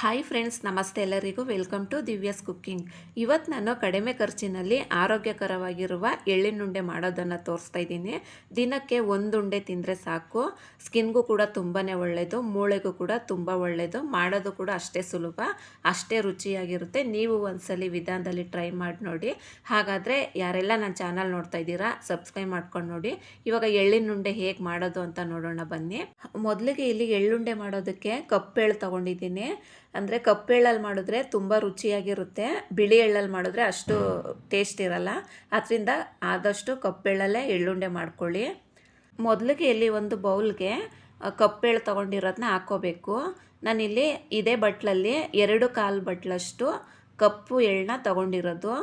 Hi friends ನಮಸ್ತೆ ಎಲ್ಲರಿಗೂ. Welcome to Divya's cooking ಇವತ್ತು ನಾನು ಕಡಿಮೆ ಖರ್ಚಿನಲ್ಲಿ ಆರೋಗ್ಯಕರವಾಗಿರುವ ಎಳ್ಳಿನುಂಡೆ ಮಾಡೋದನ್ನು ತೋರಿಸ್ತಾ ಇದ್ದೀನಿ. ದಿನಕ್ಕೆ ಒಂದುಂಡೆ ತಿಂದರೆ ಸಾಕು. ಸ್ಕಿನ್ಗೂ ಕೂಡ ತುಂಬಾ ಒಳ್ಳೆಯದು ಮೂಳೆಗೂ ಕೂಡ ತುಂಬ ಒಳ್ಳೆಯದು ಮಾಡೋದು ಕೂಡ ಅಷ್ಟೇ ಸುಲಭ, ಅಷ್ಟೇ ರುಚಿಯಾಗಿರುತ್ತೆ. ನೀವು ಒಂದ್ಸಲಿ ವಿಧಾನದಲ್ಲಿ ಟ್ರೈ ಮಾಡಿ ನೋಡಿ. ಹಾಗಾದರೆ ಯಾರೆಲ್ಲ ನನ್ನ ಚಾನಲ್ ನೋಡ್ತಾ ಇದ್ದೀರಾ ಸಬ್ಸ್ಕ್ರೈಬ್ ಮಾಡ್ಕೊಂಡು ನೋಡಿ. ಇವಾಗ ಎಳ್ಳಿನುಂಡೆ ಹೇಗೆ ಮಾಡೋದು ಅಂತ ನೋಡೋಣ ಬನ್ನಿ. ಮೊದಲಿಗೆ ಇಲ್ಲಿ ಎಳ್ಳುಂಡೆ ಮಾಡೋದಕ್ಕೆ ಕಪ್ಪೆಳ್ಳು ತೊಗೊಂಡಿದ್ದೀನಿ. ಅಂದರೆ ಕಪ್ಪು ಎಳ್ಳಲ್ಲಿ ಮಾಡಿದ್ರೆ ತುಂಬ ರುಚಿಯಾಗಿರುತ್ತೆ. ಬಿಳಿ ಎಳ್ಳಲ್ಲಿ ಮಾಡಿದ್ರೆ ಅಷ್ಟು ಟೇಸ್ಟ್ ಇರಲ್ಲ. ಅದರಿಂದ ಆದಷ್ಟು ಕಪ್ಪೆಳ್ಳಲ್ಲೇ ಎಳ್ಳುಂಡೆ ಮಾಡ್ಕೊಳ್ಳಿ. ಮೊದಲಿಗೆ ಇಲ್ಲಿ ಒಂದು ಬೌಲ್ಗೆ ಕಪ್ಪೆಳ್ಳು ತೊಗೊಂಡಿರೋದನ್ನ ಹಾಕ್ಕೋಬೇಕು. ನಾನಿಲ್ಲಿ ಇದೇ ಬಟ್ಲಲ್ಲಿ ಎರಡು ಕಾಲು ಬಟ್ಲಷ್ಟು ಕಪ್ಪು ಎಳ್ಳನ್ನ ತಗೊಂಡಿರೋದು.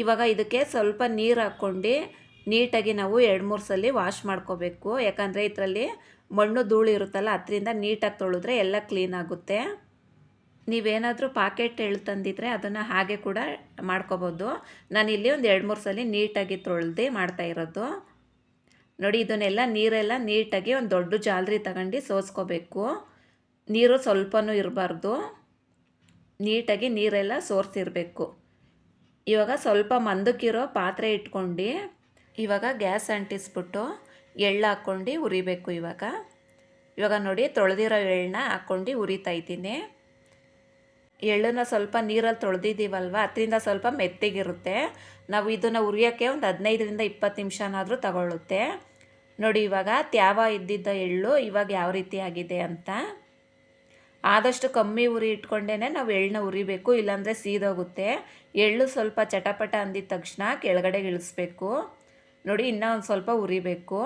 ಇವಾಗ ಇದಕ್ಕೆ ಸ್ವಲ್ಪ ನೀರು ಹಾಕ್ಕೊಂಡು ನೀಟಾಗಿ ನಾವು ಎರಡು ಮೂರು ಸಲ ವಾಶ್ ಮಾಡ್ಕೋಬೇಕು. ಯಾಕಂದರೆ ಇದರಲ್ಲಿ ಮಣ್ಣು ಧೂಳು ಇರುತ್ತಲ್ಲ, ಅದರಿಂದ ನೀಟಾಗಿ ತೊಳೆದ್ರೆ ಎಲ್ಲ ಕ್ಲೀನ್ ಆಗುತ್ತೆ. ನೀವೇನಾದರೂ ಪಾಕೆಟ್ ಎಳ್ಳು ತಂದಿದ್ರೆ ಅದನ್ನು ಹಾಗೆ ಕೂಡ ಮಾಡ್ಕೋಬೋದು. ನಾನಿಲ್ಲಿ ಒಂದು ಎರಡು ಮೂರು ಸಲ ನೀಟಾಗಿ ತೊಳೆದು ಮಾಡ್ತಾ ಇರೋದು. ನೋಡಿ, ಇದನ್ನೆಲ್ಲ ನೀರೆಲ್ಲ ನೀಟಾಗಿ ಒಂದು ದೊಡ್ಡ ಜಾಲರಿ ತಗೊಂಡು ಸೋಸ್ಕೋಬೇಕು. ನೀರು ಸ್ವಲ್ಪನೂ ಇರಬಾರ್ದು. ನೀಟಾಗಿ ನೀರೆಲ್ಲ ಸೋರ್ಸಿರಬೇಕು. ಇವಾಗ ಸ್ವಲ್ಪ ಮಂದಕ್ಕಿರೋ ಪಾತ್ರೆ ಇಟ್ಕೊಂಡು ಇವಾಗ ಗ್ಯಾಸ್ ಅಂಟಿಸ್ಬಿಟ್ಟು ಎಳ್ಳು ಹಾಕ್ಕೊಂಡು ಉರಿಬೇಕು ಇವಾಗ. ಇವಾಗ ನೋಡಿ ತೊಳೆದಿರೋ ಎಳ್ಳನ್ನ ಹಾಕ್ಕೊಂಡು ಉರಿತಾ ಇದ್ದೀನಿ. ಎಳ್ಳನ್ನ ಸ್ವಲ್ಪ ನೀರಲ್ಲಿ ತೊಳೆದಿದ್ದೀವಲ್ವ? ಅದರಿಂದ ಸ್ವಲ್ಪ ಮೆತ್ತಗಿರುತ್ತೆ. ನಾವು ಇದನ್ನು ಉರಿಯೋಕ್ಕೆ ಒಂದು ಹದಿನೈದರಿಂದ ಇಪ್ಪತ್ತು ನಿಮಿಷನಾದರೂ ತಗೊಳ್ಳುತ್ತೆ. ನೋಡಿ ಇವಾಗ ತ್ಯಾವ ಇದ್ದಿದ್ದ ಎಳ್ಳು ಇವಾಗ ಯಾವ ರೀತಿ ಆಗಿದೆ ಅಂತ. ಆದಷ್ಟು ಕಮ್ಮಿ ಉರಿ ಇಟ್ಕೊಂಡೇ ನಾವು ಎಳ್ಳನ್ನ ಉರಿಬೇಕು ಇಲ್ಲಾಂದರೆ ಸೀದೋಗುತ್ತೆ. ಎಳ್ಳು ಸ್ವಲ್ಪ ಚಟಪಟ ಅಂದಿದ ತಕ್ಷಣ ಕೆಳಗಡೆ ಇಳಿಸ್ಬೇಕು. ನೋಡಿ ಇನ್ನೂ ಒಂದು ಸ್ವಲ್ಪ ಉರಿಬೇಕು.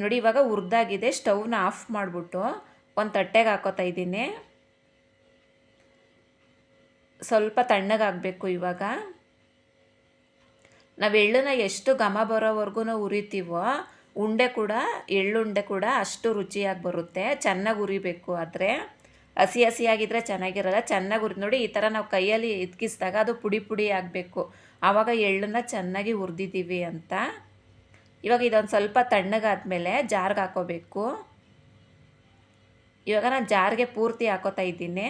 ನೋಡಿ, ಇವಾಗ ಹುರಿದಾಗಿದೆ ಸ್ಟವ್ನ ಆಫ್ ಮಾಡಿಬಿಟ್ಟು ಒಂದು ತಟ್ಟೆಗೆ ಹಾಕೋತಾ ಇದ್ದೀನಿ. ಸ್ವಲ್ಪ ತಣ್ಣಗಾಗಬೇಕು ಇವಾಗ. ನಾವು ಎಳ್ಳನ್ನ ಎಷ್ಟು ಘಮ ಬರೋವರೆಗೂ ಉರಿತೀವೋ, ಉಂಡೆ ಕೂಡ, ಎಳ್ಳುಂಡೆ ಕೂಡ ಅಷ್ಟು ರುಚಿಯಾಗಿ ಬರುತ್ತೆ, ಚೆನ್ನಾಗಿ ಉರಿಬೇಕು ಆದರೆ. ಹಸಿ ಹಸಿಯಾಗಿದ್ದರೆ ಚೆನ್ನಾಗಿರಲ್ಲ. ಚೆನ್ನಾಗಿ ಹುರಿದು ನೋಡಿ ಈ ಥರ ನಾವು ಕೈಯಲ್ಲಿ ಇದ್ಕಿಸಿದಾಗ ಅದು ಪುಡಿ ಪುಡಿ ಆಗಬೇಕು. ಆವಾಗ ಎಳ್ಳನ್ನ ಚೆನ್ನಾಗಿ ಹುರಿದಿದ್ದೀವಿ ಅಂತ. ಇವಾಗ ಇದೊಂದು ಸ್ವಲ್ಪ ತಣ್ಣಗಾದಮೇಲೆ ಜಾರ್ಗೆ ಹಾಕೋಬೇಕು. ಇವಾಗ ನಾನು ಜಾರ್ಗೆ ಪೂರ್ತಿ ಹಾಕೋತಾ ಇದ್ದೀನಿ.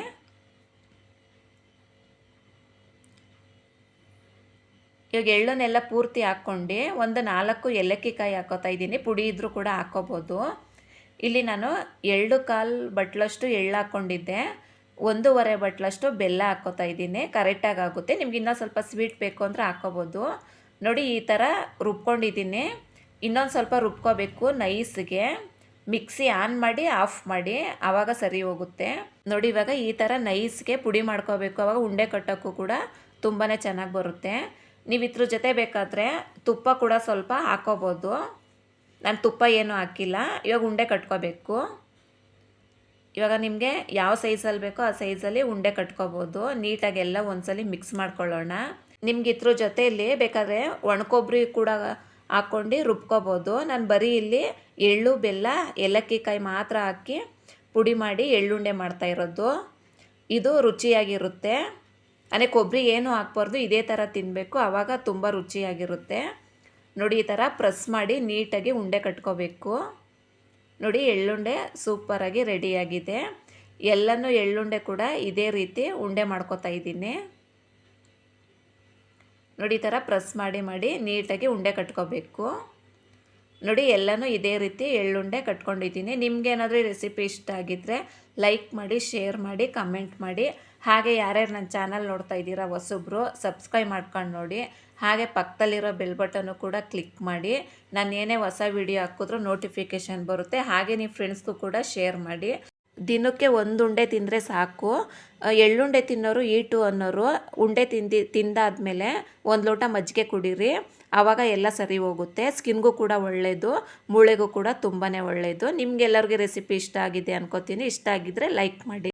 ಇವಾಗ ಎಳ್ಳನ್ನೆಲ್ಲ ಪೂರ್ತಿ ಹಾಕ್ಕೊಂಡು ಒಂದು ನಾಲ್ಕು ಏಲಕ್ಕಿ ಕಾಯಿ ಹಾಕೋತಾ ಇದ್ದೀನಿ. ಪುಡಿ ಇದ್ದರೂ ಕೂಡ ಹಾಕೋಬೋದು. ಇಲ್ಲಿ ನಾನು ಎಳ್ಳು ಕಾಲು ಬಟ್ಲಷ್ಟು ಎಳ್ಳು ಹಾಕ್ಕೊಂಡಿದ್ದೆ, ಒಂದೂವರೆ ಬಟ್ಲಷ್ಟು ಬೆಲ್ಲ ಹಾಕ್ಕೋತಾ ಇದ್ದೀನಿ. ಕರೆಕ್ಟಾಗಿ ಆಗುತ್ತೆ. ನಿಮ್ಗೆ ಇನ್ನೂ ಸ್ವಲ್ಪ ಸ್ವೀಟ್ ಬೇಕು ಅಂದರೆ ಹಾಕ್ಕೋಬೋದು ನೋಡಿ, ಈ ಥರ ರುಬ್ಕೊಂಡಿದ್ದೀನಿ. ಇನ್ನೊಂದು ಸ್ವಲ್ಪ ರುಬ್ಕೋಬೇಕು ನೈಸ್ಗೆ. ಮಿಕ್ಸಿ ಆನ್ ಮಾಡಿ, ಆಫ್ ಮಾಡಿ, ಆವಾಗ ಸರಿ ಹೋಗುತ್ತೆ. ನೋಡಿ, ಇವಾಗ ಈ ಥರ ನೈಸ್ಗೆ ಪುಡಿ ಮಾಡ್ಕೋಬೇಕು. ಆವಾಗ ಉಂಡೆ ಕಟ್ಟೋಕ್ಕೂ ಕೂಡ ತುಂಬಾ ಚೆನ್ನಾಗಿ ಬರುತ್ತೆ. ನೀವು ಇದ್ರ ಜೊತೆ ಬೇಕಾದರೆ ತುಪ್ಪ ಕೂಡ ಸ್ವಲ್ಪ ಹಾಕೋಬೋದು. ನಾನು ತುಪ್ಪ ಏನೂ ಹಾಕಿಲ್ಲ. ಇವಾಗ ಉಂಡೆ ಕಟ್ಕೋಬೇಕು. ಇವಾಗ ನಿಮಗೆ ಯಾವ ಸೈಜಲ್ಲಿ ಬೇಕೋ ಆ ಸೈಜಲ್ಲಿ ಉಂಡೆ ಕಟ್ಕೋಬೋದು. ನೀಟಾಗಿ ಎಲ್ಲ ಒಂದ್ಸಲಿ ಮಿಕ್ಸ್ ಮಾಡ್ಕೊಳ್ಳೋಣ. ನಿಮ್ಗೆ ಇದ್ರ ಜೊತೆಯಲ್ಲಿ ಬೇಕಾದರೆ ಒಣಕೊಬ್ಬರಿ ಕೂಡ ಹಾಕ್ಕೊಂಡು ರುಬ್ಕೋಬೋದು. ನಾನು ಬರೀ ಇಲ್ಲಿ ಎಳ್ಳು, ಬೆಲ್ಲ ಏಲಕ್ಕಿ ಕಾಯಿ ಮಾತ್ರ ಹಾಕಿ ಪುಡಿ ಮಾಡಿ ಎಳ್ಳುಂಡೆ ಮಾಡ್ತಾ ಇರೋದು. ಇದು ರುಚಿಯಾಗಿರುತ್ತೆ. ಅಂದರೆ ಕೊಬ್ಬರಿ ಏನು ಹಾಕ್ಬಾರ್ದು, ಇದೇ ಥರ ತಿನ್ನಬೇಕು ಆವಾಗ ತುಂಬ ರುಚಿಯಾಗಿರುತ್ತೆ. ನೋಡಿ ಈ ಥರ ಪ್ರೆಸ್ ಮಾಡಿ ನೀಟಾಗಿ ಉಂಡೆ ಕಟ್ಕೋಬೇಕು. ನೋಡಿ ಎಳ್ಳುಂಡೆ ಸೂಪರಾಗಿ ರೆಡಿಯಾಗಿದೆ. ಎಲ್ಲನೂ ಎಳ್ಳುಂಡೆ ಕೂಡ ಇದೇ ರೀತಿ ಉಂಡೆ ಮಾಡ್ಕೋತಾ ಇದ್ದೀನಿ. ನೋಡಿ ಈ ಥರ ಪ್ರೆಸ್ ಮಾಡಿ ಮಾಡಿ ನೀಟಾಗಿ ಉಂಡೆ ಕಟ್ಕೋಬೇಕು. ನೋಡಿ, ಎಲ್ಲನೂ ಇದೇ ರೀತಿ ಎಳ್ಳುಂಡೆ ಕಟ್ಕೊಂಡಿದ್ದೀನಿ. ನಿಮಗೇನಾದರೂ ಈ ರೆಸಿಪಿ ಇಷ್ಟ ಆಗಿದ್ದರೆ ಲೈಕ್ ಮಾಡಿ ಶೇರ್ ಮಾಡಿ ಕಮೆಂಟ್ ಮಾಡಿ. ಹಾಗೆ ಯಾರ್ಯಾರು ನನ್ನ ಚಾನಲ್ ನೋಡ್ತಾ ಇದ್ದೀರಾ ಹೊಸೊಬ್ರು ಸಬ್ಸ್ಕ್ರೈಬ್ ಮಾಡ್ಕೊಂಡು ನೋಡಿ. ಹಾಗೆ ಪಕ್ಕದಲ್ಲಿರೋ ಬೆಲ್ ಬಟನ್ನು ಕೂಡ ಕ್ಲಿಕ್ ಮಾಡಿ. ನಾನು ಏನೇ ಹೊಸ ವಿಡಿಯೋ ಹಾಕಿದ್ರೂ ನೋಟಿಫಿಕೇಷನ್ ಬರುತ್ತೆ. ಹಾಗೆ ನೀವು ಫ್ರೆಂಡ್ಸ್ಗೂ ಕೂಡ ಶೇರ್ ಮಾಡಿ. ದಿನಕ್ಕೆ ಒಂದು ಉಂಡೆ ತಿಂದರೆ ಸಾಕು. ಎಳ್ಳುಂಡೆ ತಿನ್ನೋರು ಈಟು ಅನ್ನೋರು, ಉಂಡೆ ತಿಂದು, ತಿಂದಾದ್ಮೇಲೆ ಒಂದು ಲೋಟ ಮಜ್ಜಿಗೆ ಕುಡೀರಿ. ಆವಾಗ ಎಲ್ಲ ಸರಿ ಹೋಗುತ್ತೆ. ಸ್ಕಿನ್ಗೂ ಕೂಡ ಒಳ್ಳೆಯದು ಮೂಳೆಗೂ ಕೂಡ ತುಂಬಾ ಒಳ್ಳೆಯದು ನಿಮಗೆಲ್ಲರಿಗೂ ರೆಸಿಪಿ ಇಷ್ಟ ಆಗಿದೆ ಅನ್ಕೋತೀನಿ. ಇಷ್ಟ ಆಗಿದ್ದರೆ ಲೈಕ್ ಮಾಡಿ.